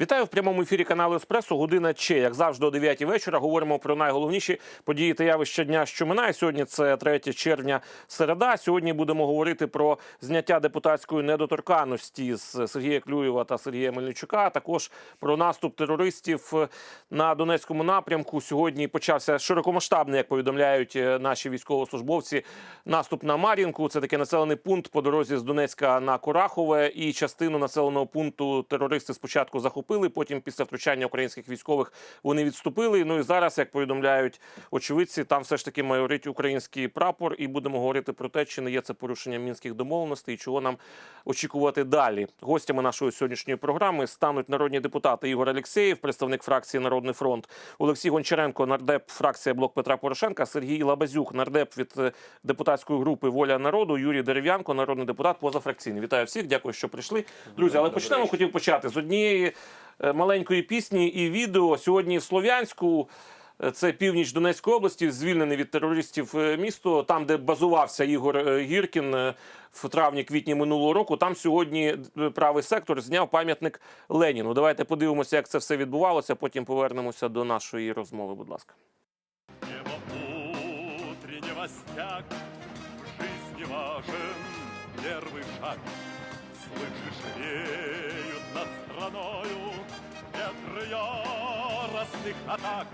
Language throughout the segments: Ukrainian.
Вітаю в прямому ефірі каналу Еспресо. Година Че, як завжди, о 9 вечора. Говоримо про найголовніші події та явища дня, що минає. Сьогодні це 3 червня, середа. Сьогодні будемо говорити про зняття депутатської недоторканності з Сергія Клюєва та Сергія Мельничука. Також про наступ терористів на Донецькому напрямку. Сьогодні почався широкомасштабний, як повідомляють е, наші військовослужбовці. Наступ на Мар'їнку. Це такий населений пункт по дорозі з Донецька на Корахове. І частину населеного пункту терористи спочатку захопили. Потім, після втручання українських військових, вони відступили. Ну і зараз, як повідомляють очевидці, там все ж таки майорить український прапор. І будемо говорити про те, чи не є це порушення мінських домовленостей, і чого нам очікувати далі. Гостями нашої сьогоднішньої програми стануть народні депутати Ігор Алєксєєв, представник фракції Народний фронт, Олексій Гончаренко, нардеп фракція Блок Петра Порошенка, Сергій Лабазюк, нардеп від е, депутатської групи Воля народу, Юрій Дерев'янко, народний депутат позафракційний. Вітаю всіх, дякую, що прийшли. Друзі, але почнемо. Хотів почати з однієї маленької пісні і відео сьогодні в Слов'янську. Е, Це північ Донецької області, звільнене від терористів е, місто, там, де базувався Ігор е, Гіркін е, в травні-квітні минулого року. Там сьогодні е, правий сектор зняв пам'ятник Леніну. Давайте подивимося, як це все відбувалося. Потім повернемося до нашої розмови. Будь ласка. Небо утреннего стяг В жизни важен первый шаг Слышишь, реют над страною Ветры яростных атак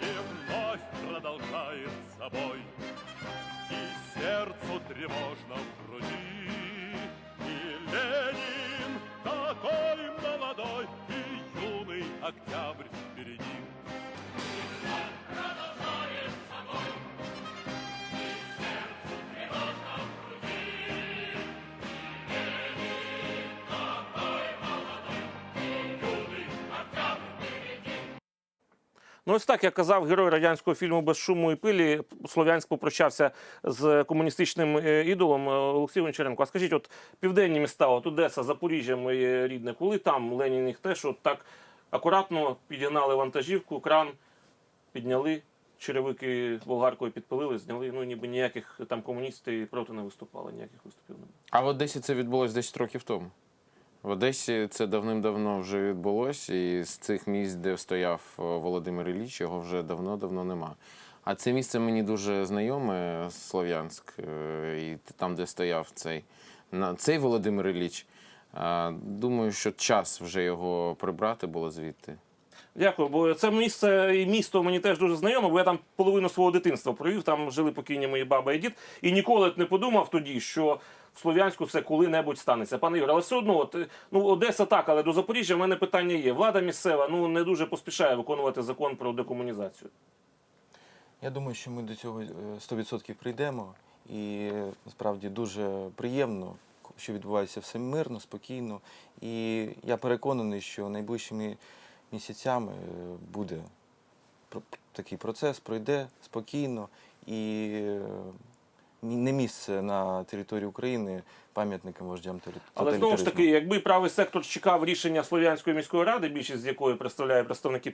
И вновь продолжает собой. И сердцу тревожно в груди. И Ленин такой молодой. И юный октябрь впереди Ну, ось так, як казав герой радянського фільму Без шуму і пилі, Слов'янськ попрощався з комуністичним е, ідолом е, Олексій Гончаренко. А скажіть, от південні міста, от Одеса, Запоріжжя, моє рідне, коли там Ленін їх теж от так акуратно підігнали вантажівку, кран, підняли, черевики болгаркою підпилили, зняли. Ну, ніби ніяких там комуністів проти не виступали, ніяких виступів не було. А в Одесі це відбулося 10 років тому. В Одесі це давним-давно вже відбулося, і з цих місць, де стояв е, Володимир Ілліч, його вже давно-давно нема. А це місце мені дуже знайоме, Слов'янськ, е, і там, де стояв цей, цей Володимир Ілліч. Думаю, що час вже його прибрати було звідти. Дякую, бо це місце і місто мені теж дуже знайоме, бо я там половину свого дитинства провів, там жили покійні мої баба і дід. І ніколи не подумав тоді, що в Слов'янську це коли-небудь станеться. Пане Юре, але все одно, от, е, ну Одеса так, але до Запоріжжя в мене питання є. Влада місцева ну не дуже поспішає виконувати закон про декомунізацію. Я думаю, що ми до цього е, 100% прийдемо. І е, насправді дуже приємно, що відбувається все мирно, спокійно. І я переконаний, що найближчими місяцями е, буде такий процес, пройде спокійно і е, не місце на території України пам'ятникам вождям тоталі- Але знову ж таки, якби правий сектор чекав рішення Слов'янської міської ради, більшість з якої представляє представники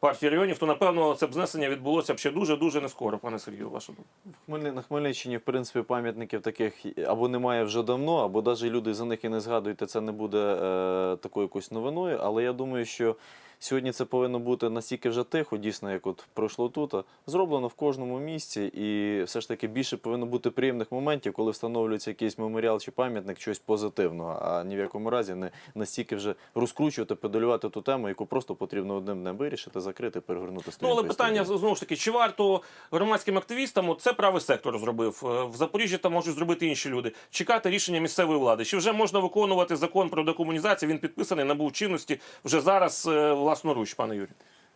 партії регіонів, то напевно це б знесення відбулося б ще дуже дуже не скоро, пане Сергію. Ваша думка. Хмельни- На Хмельниччині, в принципі, пам'ятників таких або немає вже давно, або навіть люди за них і не згадують, і це не буде е, такою якоюсь новиною. Але я думаю, що сьогодні це повинно бути настільки вже тихо, дійсно, як от пройшло тут, зроблено в кожному місці, і все ж таки більше повинно бути приємних моментів, коли встановлюється якийсь меморіал чи пам'ятник чогось позитивного, а ні в якому разі не настільки вже розкручувати, педалювати ту тему, яку просто потрібно одним днем вирішити, закрити, перегорнути Ну, але питання історії. знову ж таки, чи варто громадським активістам, це правий сектор зробив. е, В Запоріжжі там можуть зробити інші люди. Чекати рішення місцевої влади. Чи вже можна виконувати закон про декомунізацію? Він підписаний, набув чинності вже зараз е, власноруч, пане Юрій.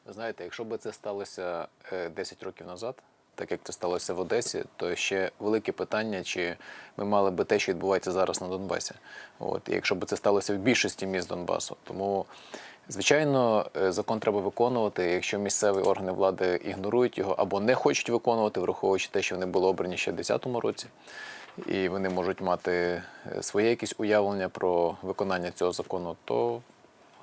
Знаєте, якщо б це сталося е, 10 років назад, так як це сталося в Одесі, то ще велике питання, чи ми мали би те, що відбувається зараз на Донбасі. От, якщо б це сталося в більшості міст Донбасу. Тому, звичайно, е, закон треба виконувати. Якщо місцеві органи влади ігнорують його або не хочуть виконувати, враховуючи те, що вони були обрані ще в 2010 році, і вони можуть мати е, своє якесь уявлення про виконання цього закону, то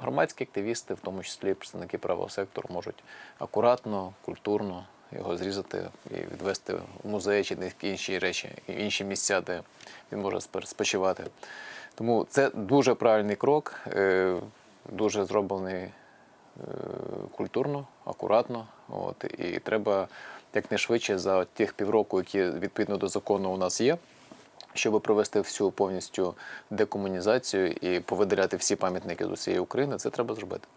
Громадські активісти, в тому числі представники правого сектору, можуть акуратно, культурно його зрізати і відвести в музей чи інші речі, інші місця, де він може спочивати. Тому це дуже правильний крок, е, дуже зроблений е, культурно, акуратно. От, і треба якнайшвидше за тих півроку, які відповідно до закону у нас є, щоб провести всю повністю декомунізацію і повидаляти всі пам'ятники з усієї України, це треба зробити.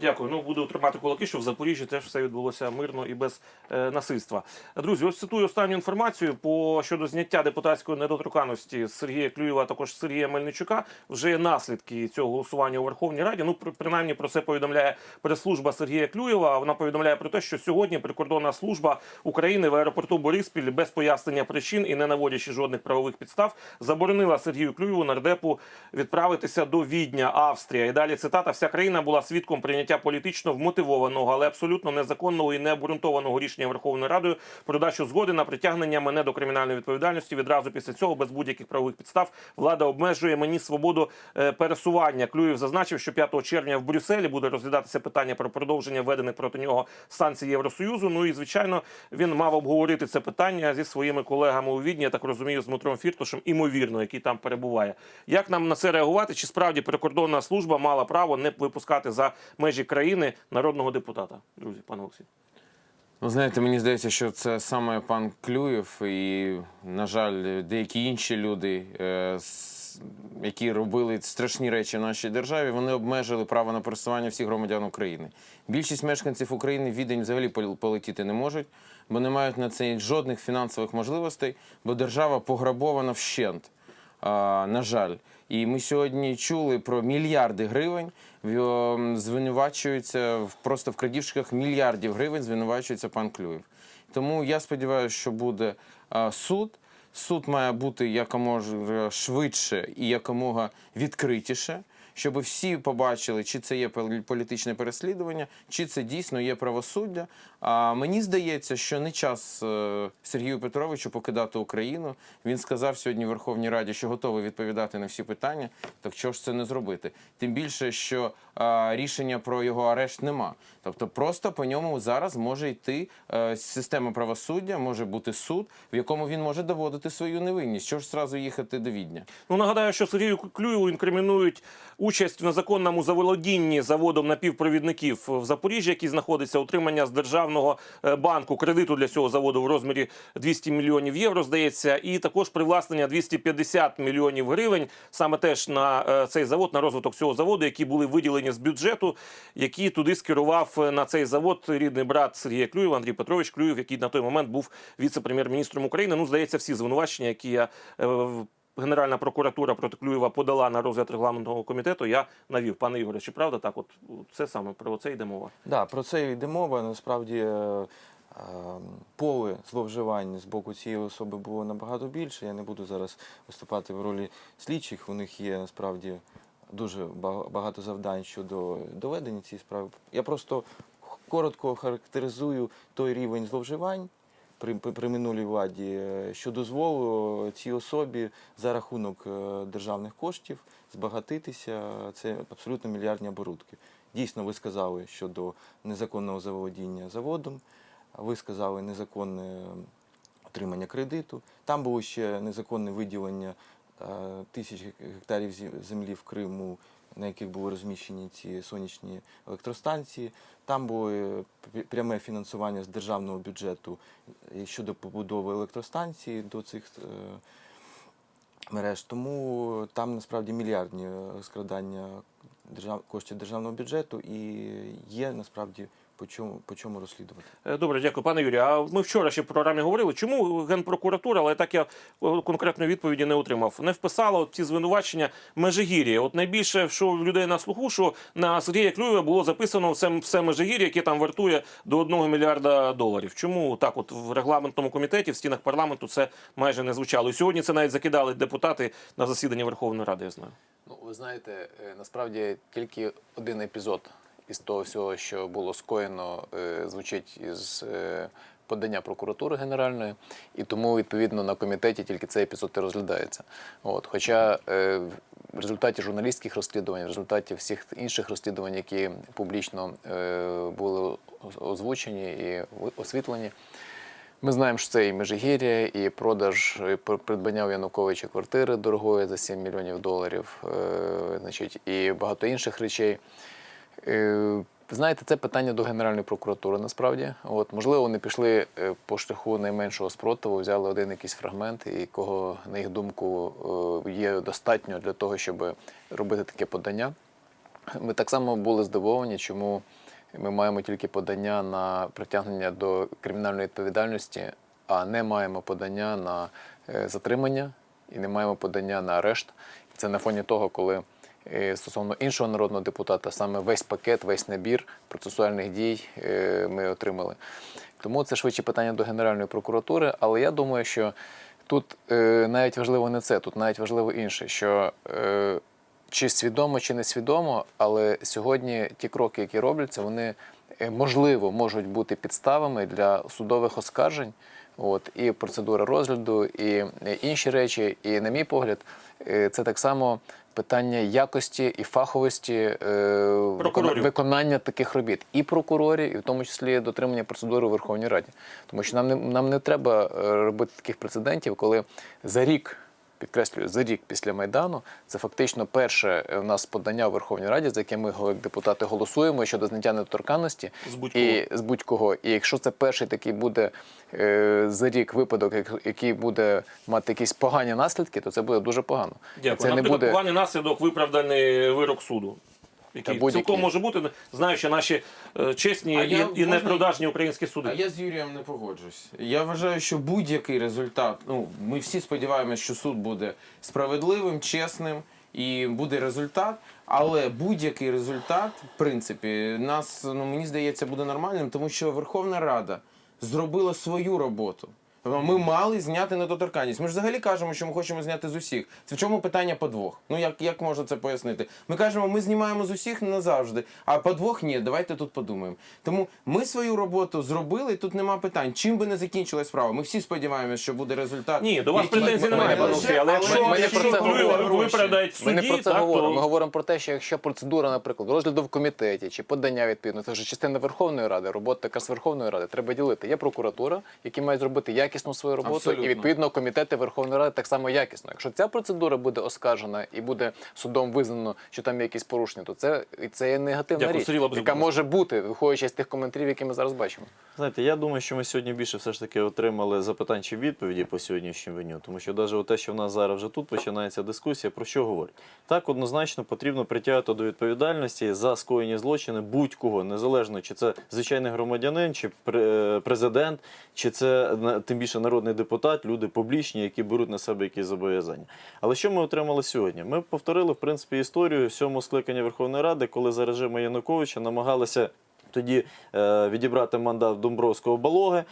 Дякую. Ну буду тримати кулаки, щоб в Запоріжжі теж все відбулося мирно і без е, насильства. Друзі, ось цитую останню інформацію по щодо зняття депутатської недоторканності Сергія Клюєва, а також Сергія Мельничука. Вже є наслідки цього голосування у Верховній Раді. Ну при- принаймні про це повідомляє прес-служба Сергія Клюєва. Вона повідомляє про те, що сьогодні прикордонна служба України в аеропорту Бориспіль без пояснення причин і не наводячи жодних правових підстав заборонила Сергію Клюєву нардепу відправитися до Відня, Австрія. І далі цитата: вся країна була свідком прийняття політично вмотивованого, але абсолютно незаконного і необґрунтованого рішення Верховною Радою про дачу згоди на притягнення мене до кримінальної відповідальності. Відразу після цього, без будь-яких правових підстав, влада обмежує мені свободу е, пересування. Клюєв зазначив, що 5 червня в Брюсселі буде розглядатися питання про продовження введених проти нього санкцій Євросоюзу. Ну і звичайно, він мав обговорити це питання зі своїми колегами у Відні. Я так розумію, з Дмитром Фіртушем, імовірно, який там перебуває. Як нам на це реагувати? Чи справді прикордонна служба мала право не випускати за межі країни народного депутата? Друзі, пане Олексій. Ну, знаєте, мені здається, що це саме пан Клюєв і, на жаль, деякі інші люди, е, які робили страшні речі в нашій державі, вони обмежили право на пересування всіх громадян України. Більшість мешканців України в Відень взагалі полетіти не можуть, бо не мають на це жодних фінансових можливостей, бо держава пограбована вщент. На жаль. І ми сьогодні чули про мільярди гривень. ем, Звинувачується просто в крадіжках мільярдів гривень. Звинувачується пан Клюєв. Тому я сподіваюся, що буде суд. Суд має бути якомога швидше і якомога відкритіше, щоб всі побачили, чи це є пол- політичне переслідування, чи це дійсно є правосуддя. А мені здається, що не час е, Сергію Петровичу покидати Україну. Він сказав сьогодні в Верховній Раді, що готовий відповідати на всі питання. Так чого ж це не зробити? Тим більше, що рішення про його арешт нема. Тобто, просто по ньому зараз може йти е, система правосуддя, може бути суд, в якому він може доводити свою невинність. Чого ж зразу їхати до Відня? Ну нагадаю, що Сергію Клюєву інкримінують участь в незаконному заволодінні заводом напівпровідників в Запоріжжі, який знаходиться утримання з державного е, банку кредиту для цього заводу в розмірі 200 мільйонів євро, здається, і також привласнення 250 мільйонів гривень саме теж на е, цей завод, на розвиток цього заводу, які були виділені з бюджету, які туди скерував е, на цей завод рідний брат Сергія Клюєва, Андрій Петрович Клюєв, який на той момент був віце-прем'єр-міністром України. Ну, здається, всі звинувачення, які я Генеральна прокуратура проти Клюєва подала на розгляд регламентного комітету. Я навів, пане Ігоре, чи правда так? От це саме про це йде мова. Да, про це йде мова. Насправді е, е, поле зловживань з боку цієї особи було набагато більше. Я не буду зараз виступати в ролі слідчих. У них є насправді дуже багато завдань щодо доведення цієї справи. Я просто коротко характеризую той рівень зловживань. При, при минулій владі, е, що дозволило цій особі за рахунок е, державних коштів збагатитися. Це абсолютно мільярдні оборудки. Дійсно, ви сказали щодо незаконного заволодіння заводом, ви сказали незаконне отримання кредиту. Там було ще незаконне виділення е, тисяч гектарів землі в Криму, на яких були розміщені ці сонячні електростанції. Там було е, пряме фінансування з державного бюджету е, щодо побудови електростанції до цих е, мереж. Тому там насправді мільярдні розкрадання коштів державного бюджету і є насправді по чому, по чому розслідувати. Е, Добре, дякую, пане Юрію. А ми вчора ще в програмі говорили, чому генпрокуратура, але так я конкретної відповіді не отримав. Не вписала от ці звинувачення Межигір'я. От найбільше, що в людей на слуху, що на Сергія Клюєва було записано все, все Межигір'я, яке там вартує до 1 мільярда доларів. Чому так, от в регламентному комітеті, в стінах парламенту, це майже не звучало. І сьогодні це навіть закидали депутати на засіданні Верховної Ради. Я знаю. Ну, ви знаєте, е, насправді тільки один епізод із того всього, що було скоєно, е, звучить із е, подання прокуратури генеральної, і тому відповідно на комітеті тільки цей епізод і розглядається. От, хоча е, в результаті журналістських розслідувань, в результаті всіх інших розслідувань, які публічно були озвучені і освітлені. Ми знаємо, що це і Межигір'я, і продаж, придбання у Януковича квартири дорогої за 7 мільйонів доларів, значить, і багато інших речей. Е, Знаєте, це питання до Генеральної прокуратури насправді. От, можливо, вони пішли е, по шляху найменшого спротиву, взяли один якийсь фрагмент, якого, на їх думку, е, є достатньо для того, щоб робити таке подання. Ми так само були здивовані, чому ми маємо тільки подання на притягнення до кримінальної відповідальності, а не маємо подання на затримання і не маємо подання на арешт. Це на фоні того, коли стосовно іншого народного депутата саме весь пакет, весь набір процесуальних дій е, ми отримали. Тому це швидше питання до Генеральної прокуратури, але я думаю, що тут е, навіть важливо не це, тут навіть важливо інше, що е, чи свідомо, чи не свідомо, але сьогодні ті кроки, які робляться, вони е, можливо можуть бути підставами для судових оскаржень. От і процедура розгляду, і е, інші речі. І, на мій погляд, е, це так само питання якості і фаховості е, Прокурорів. виконання таких робіт, і прокурорів, і в тому числі дотримання процедури у Верховній Раді. Тому що нам не нам не треба е, робити таких прецедентів, коли за рік. Підкреслюю, за рік після Майдану це фактично перше у нас подання у Верховній Раді, за яке ми як депутати голосуємо щодо зняття недоторканності З будь-кого. і з будь-кого. І якщо це перший такий буде е, за рік випадок, як- який буде мати якісь погані наслідки, то це буде дуже погано. Дякую. Це не буде поганий наслідок виправданий вирок суду. Який будь-який. цілком може бути, знаючи наші е, чесні А і, я- і можна- непродажні українські суди. А я з Юрієм не погоджуюсь. Я вважаю, що будь-який результат, ну ми всі сподіваємося, що суд буде справедливим, чесним і буде результат. Але будь-який результат, в принципі, нас ну мені здається, буде нормальним, тому що Верховна Рада зробила свою роботу. Ми мали зняти недоторканність. Ми ж взагалі кажемо, що ми хочемо зняти з усіх. Це в чому питання подвох? Ну як, як можна це пояснити? Ми кажемо, ми знімаємо з усіх назавжди, а подвох ні. Давайте тут подумаємо. Тому ми свою роботу зробили, і тут нема питань. Чим би не закінчилась справа? Ми всі сподіваємося, що буде результат. Ні, до вас претензій немає, пане Олексій, але якщо, ми не про це говоримо. виправдають в Ми не про це так, говоримо. Ми говоримо про те, що якщо процедура, наприклад, розгляду в комітеті чи подання відповідно, це вже частина Верховної Ради, робота якраз Верховної Ради. Треба ділити. Є прокуратура, які мають зробити якісну свою роботу, Абсолютно. і відповідно комітети Верховної Ради так само якісно. Якщо ця процедура буде оскаржена і буде судом визнано, що там є якісь порушення, то це, і це є негативна Дякую, річ, Сергій яка може бути, виходячи з тих коментарів, які ми зараз бачимо. Знаєте, я думаю, що ми сьогодні більше все ж таки отримали запитань чи відповіді по сьогоднішньому дню, тому що навіть те, що в нас зараз вже тут починається дискусія, про що говорить? Так, однозначно потрібно притягати до відповідальності за скоєні злочини будь-кого, незалежно чи це звичайний громадянин, чи президент, чи це тим більше народний депутат, люди публічні, які беруть на себе якісь зобов'язання. Але що ми отримали сьогодні? Ми повторили в принципі історію сьомого скликання Верховної Ради, коли за режиму Януковича намагалися тоді е, відібрати мандат Домбровського Балоги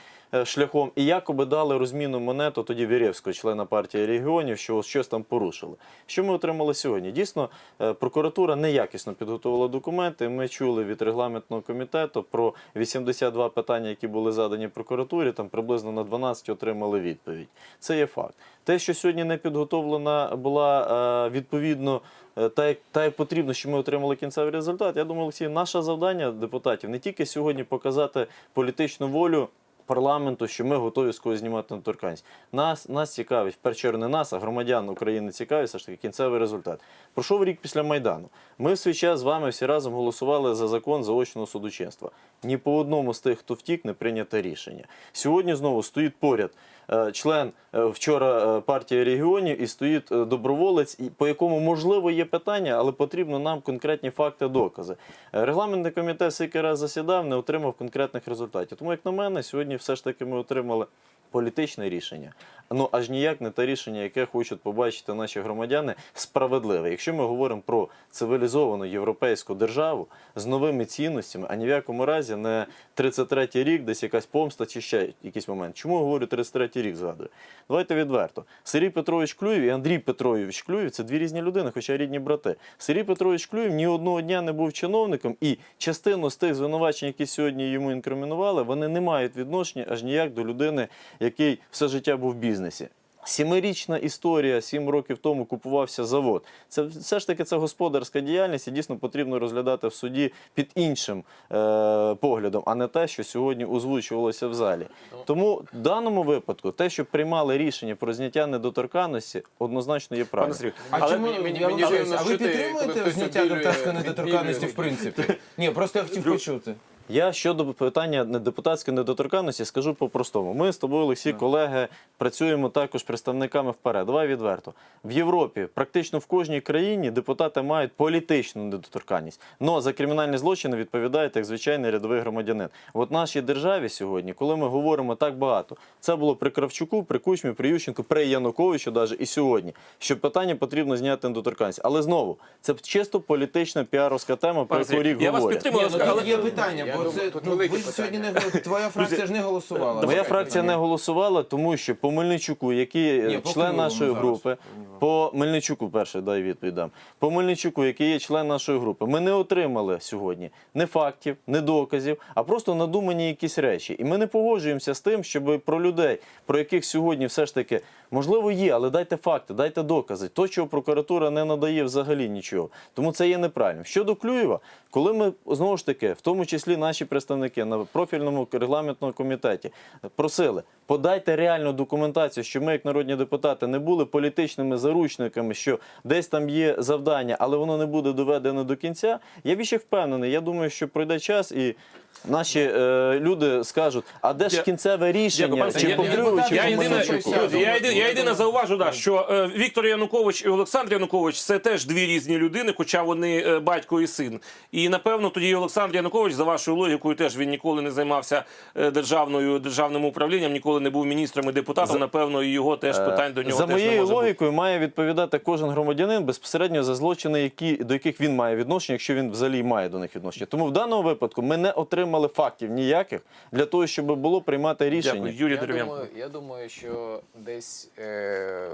шляхом і якоби дали розмінну монету тоді Вірєвського, члена партії регіонів, що щось там порушили. Що ми отримали сьогодні? Дійсно, е, прокуратура неякісно підготувала документи. Ми чули від регламентного комітету про 82 питання, які були задані прокуратурі. Там приблизно на 12 отримали відповідь. Це є факт. Те, що сьогодні не підготовлена була е, відповідно е, так, як- так як потрібно, що ми отримали кінцевий результат. Я думаю, Олексій, наше завдання депутатів не тільки сьогодні показати політичну волю. Парламенту, що ми готові з когось знімати недоторканність. Нас, нас цікавить, в першу чергу не нас, а громадян України цікавить все ж таки кінцевий результат. Пройшов рік після Майдану. Ми в свій час з вами всі разом голосували за закон заочного судочинства. Ні по одному з тих, хто втік, не прийнято рішення. Сьогодні знову стоїть поряд член е, вчора е, партії регіонів і стоїть е, доброволець, по якому можливо є питання, але потрібно нам конкретні факти, докази. Е, Регламентний комітет скільки раз засідав, не отримав конкретних результатів. Тому, як на мене, сьогодні все ж таки ми отримали політичне рішення. Ну аж ніяк не те рішення, яке хочуть побачити наші громадяни, справедливе. Якщо ми говоримо про цивілізовану європейську державу з новими цінностями, а ні в якому разі не 33-й рік, десь якась помста чи ще якийсь момент. Чому я говорю 33-й рік згадую? Давайте відверто. Сергій Петрович Клюєв і Андрій Петрович Клюєв це дві різні людини, хоча рідні брати. Сергій Петрович Клюєв ні одного дня не був чиновником, і частину з тих звинувачень, які сьогодні йому інкримінували, вони не мають відношення аж ніяк до людини, який все життя був в бізнесі. Сімирічна історія, сім років тому купувався завод. Це все ж таки це господарська діяльність, і дійсно потрібно розглядати в суді під іншим е, поглядом, а не те, що сьогодні озвучувалося в залі. Тому в даному випадку те, що приймали рішення про зняття недоторканності, однозначно є Пане правильно. А але чому мені- я мені вибачаюсь, а ви підтримуєте зняття депутатської недоторканності в принципі? Ні, просто я хотів почути. Я щодо питання не- депутатської недоторканності скажу по-простому. Ми з тобою, Олексій, колеги, працюємо також представниками вперед. Давай відверто. В Європі практично в кожній країні депутати мають політичну недоторканність. Но за кримінальні злочини відповідають як звичайний рядовий громадянин. От в нашій державі сьогодні, коли ми говоримо так багато, це було при Кравчуку, при Кучмі, при Ющенку, при Януковичу, навіть і сьогодні, що питання потрібно зняти недоторканність. Але знову це чисто політична піаровська тема, про яку рік я вас підтримую, ну, але є питання, Я бо думаю, тут ну, велике ви ж сьогодні не гол- твоя фракція ж не голосувала. Моя фракція не голосувала, тому що по Мельничуку, який Ні, є по член Києву нашої зараз. групи, по Мельничуку перше дай відповідам. По Мельничуку, який є член нашої групи, ми не отримали сьогодні ні фактів, ні доказів, а просто надумані якісь речі. І ми не погоджуємося з тим, щоб про людей, про яких сьогодні все ж таки можливо є, але дайте факти, дайте докази. То, чого прокуратура не надає взагалі нічого. Тому це є неправильним. Щодо Клюєва, коли ми знову ж таки, в тому числі наші представники на профільному регламентному комітеті, просили подайте реальну документацію, що ми, як народні депутати, не були політичними заручниками, що десь там є завдання, але воно не буде доведено до кінця. Я більше впевнений. Я думаю, що пройде час і. Наші е, люди скажуть, а де ж кінцеве рішення? Чи Я- чи Я єдине, Мельничуку? друзі, я єдине, я єдине зауважу, да, що е, Віктор Янукович і Олександр Янукович це теж дві різні людини, хоча вони е, батько і син. І напевно тоді і Олександр Янукович, за вашою логікою, теж він ніколи не займався е, державною державним управлінням, ніколи не був міністром і депутатом. Напевно, і його теж питань до нього за теж не моєю може бути. логікою має відповідати кожен громадянин безпосередньо за злочини, які до яких він має відношення, якщо він взагалі має до них відношення. Тому в даному випадку ми не отримали фактів ніяких для того, щоб було приймати рішення. Дякую, Юрій Я думаю, я думаю, що десь е,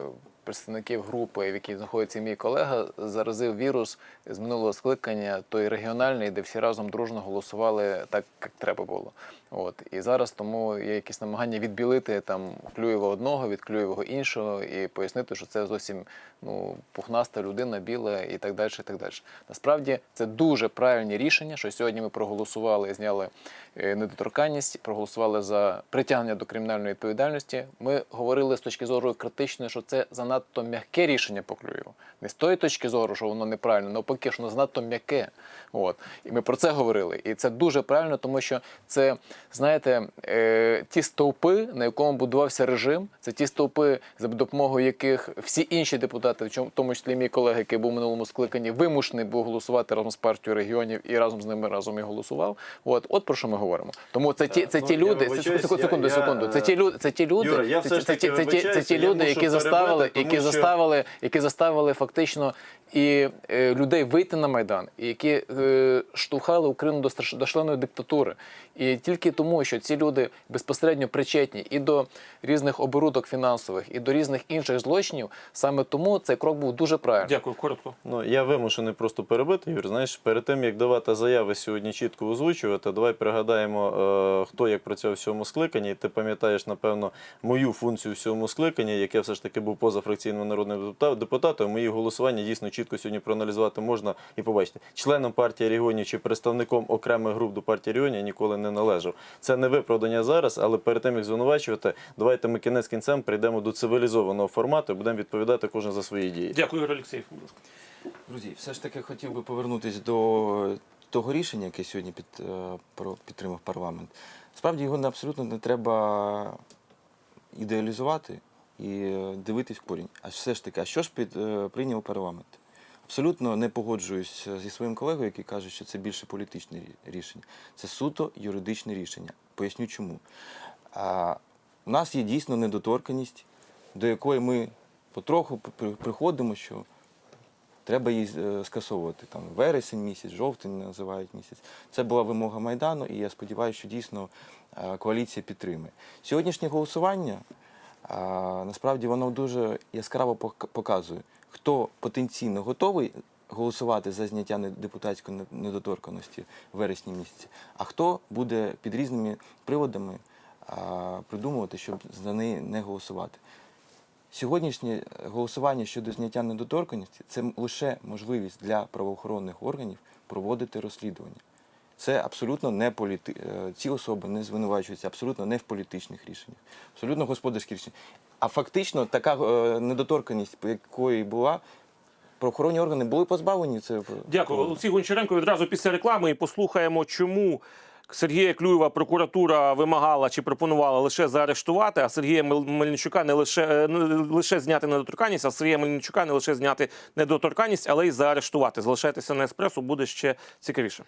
представників групи, в якій знаходиться мій колега, заразив вірус з минулого скликання, той регіональний, де всі разом дружно голосували так, як треба було. От і зараз тому є якісь намагання відбілити там Клюєва одного від Клюєвого іншого і пояснити, що це зовсім ну пухнаста людина, біла і так далі. І так далі. Насправді це дуже правильні рішення, що сьогодні ми проголосували і зняли е, недоторканність, проголосували за притягнення до кримінальної відповідальності. Ми говорили з точки зору критичної, що це занадто м'яке рішення по Клюєву. Не з тої точки зору, що воно неправильно, навпаки, що воно занадто м'яке. От. І ми про це говорили. І це дуже правильно, тому що це, знаєте, е, ті стовпи, на якому будувався режим, це ті стовпи, за допомогою яких всі інші депутати, в тому числі мій колега, який був у минулому скликанні, вимушений був голосувати разом з партією регіонів і разом з ними разом і голосував. От, от про що ми говоримо. Тому це ті, це ну, ті люди, це, секунду, секунду. Це ті люди, це ті люди, це, ті- це, це ті люди, які заставили, які заставили, які заставили фактично і е, людей вийти на майдан, і які е, штовхали Україну до страш- до шаленої диктатури. І тільки тому, що ці люди безпосередньо причетні і до різних оборудок фінансових, і до різних інших злочинів, саме тому цей крок був дуже правильний. Дякую, коротко. Ну я вимушений просто перебити. Юр, знаєш, перед тим як давати заяви сьогодні чітко озвучувати, давай пригадаємо, е, хто як працював в цьому скликанні. Ти пам'ятаєш, напевно, мою функцію в цьому скликанні, як я все ж таки був позафракційним народним депута- депутатом. Мої голосування дійсно чітко сьогодні проаналізувати можна і побачити. Членом партії регіонів чи представником окремих груп до партії регіонів я ніколи не належав. Це не виправдання зараз, але перед тим як звинувачувати, давайте ми кінець кінцем прийдемо до цивілізованого формату і будемо відповідати кожен за свої дії. Дякую, Юрій Олексіїв. будь ласка. Друзі, все ж таки хотів би повернутися до того рішення, яке сьогодні під, е, про- підтримав парламент. Справді його не- абсолютно не треба ідеалізувати і е, дивитись в корінь. А все ж таки, а що ж під, е, прийняв парламент? Абсолютно не погоджуюсь е, зі своїм колегою, який каже, що це більше політичне рішення. Це суто юридичне рішення. Поясню чому. А, у нас є дійсно недоторканість, до якої ми потроху приходимо, що треба її е, скасовувати. Там вересень місяць, жовтень називають місяць. Це була вимога Майдану, і я сподіваюся, що дійсно е, коаліція підтримує. Сьогоднішнє голосування а, насправді воно дуже яскраво показує, хто потенційно готовий голосувати за зняття депутатської недоторканості в вересні місяці, а хто буде під різними приводами придумувати, щоб за неї не голосувати. Сьогоднішнє голосування щодо зняття недоторканності це лише можливість для правоохоронних органів проводити розслідування. Це абсолютно не політи... е, ці особи не звинувачуються абсолютно не в політичних рішеннях, абсолютно господарські рішення. А фактично така е, недоторканність, якої була, правоохоронні органи були позбавлені це. Дякую. Олексій Гончаренко відразу після реклами і послухаємо, чому Сергія Клюєва прокуратура вимагала чи пропонувала лише заарештувати, а Сергія Мельничука не лише, е, не лише зняти недоторканність, а Сергія Мельничука не лише зняти недоторканність, але й заарештувати. Залишайтеся на еспресо, буде ще цікавіше.